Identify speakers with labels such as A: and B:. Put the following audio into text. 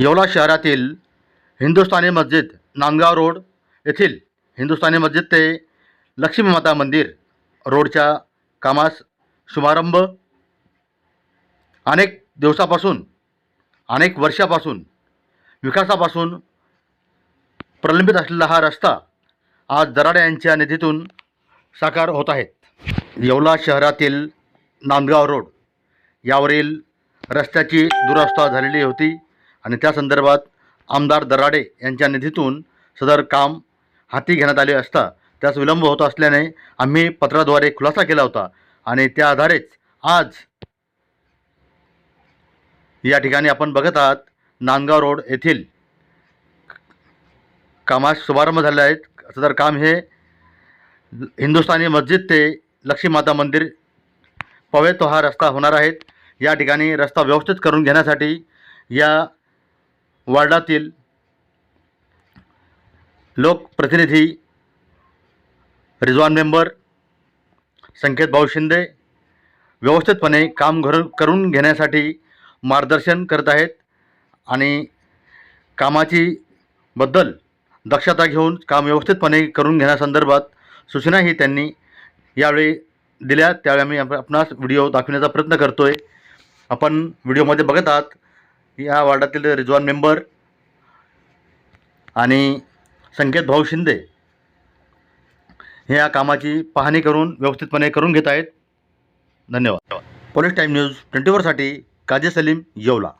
A: येवला शहरातील हिंदुस्थानी मस्जिद नांदगाव रोड येथील हिंदुस्थानी मस्जिद ते लक्ष्मी माता मंदिर रोडच्या कामास शुभारंभ. अनेक दिवसापासून अनेक वर्षापासून विकासापासून प्रलंबित असलेला हा रस्ता आज दराडे यांच्या निधीतून साकार होत आहेत येवला शहरातील नांदगाव रोड यावरील रस्त्याची दुरवस्था झालेली होती. आणि त्या संदर्भात आमदार दराडे यांच्या निधीतून सदर काम हाती घेण्यात आले असता त्यास विलंब होत असल्याने आम्ही पत्राद्वारे खुलासा केला होता. आणि त्या आधारेच आज या ठिकाणी आपण बघत आहात नांदगाव रोड येथील कामास शुभारंभ झाले आहेत सदर काम हे हिंदुस्थानी मस्जिद ते लक्ष्मी माता मंदिर पवेतो हा रस्ता होणार आहेत. या ठिकाणी रस्ता व्यवस्थित करून घेण्यासाठी या वार्डातील लोकप्रतिनिधी रिजवान मेंबर संकेत भाऊ शिंदे व्यवस्थितपणे काम घर करून घेण्यासाठी मार्गदर्शन करत आहेत आणि कामाची बद्दल दक्षता घेऊन काम व्यवस्थितपणे करून घेण्यासंदर्भात सूचनाही त्यांनी यावेळी दिल्या. त्यावेळी आम्ही आप- आपणास व्हिडिओ दाखवण्याचा प्रयत्न करतो आहे आपण व्हिडिओमध्ये बघत आहात. या वार्डातील रिजवान मेंबर आणि संकेत भाऊ शिंदे हे या कामाची पाहणी करून व्यवस्थितपणे करून घेत आहेत. धन्यवाद. पोलीस टाईम न्यूज ट्वेंटी फोरसाठी काजी सलीम येवला.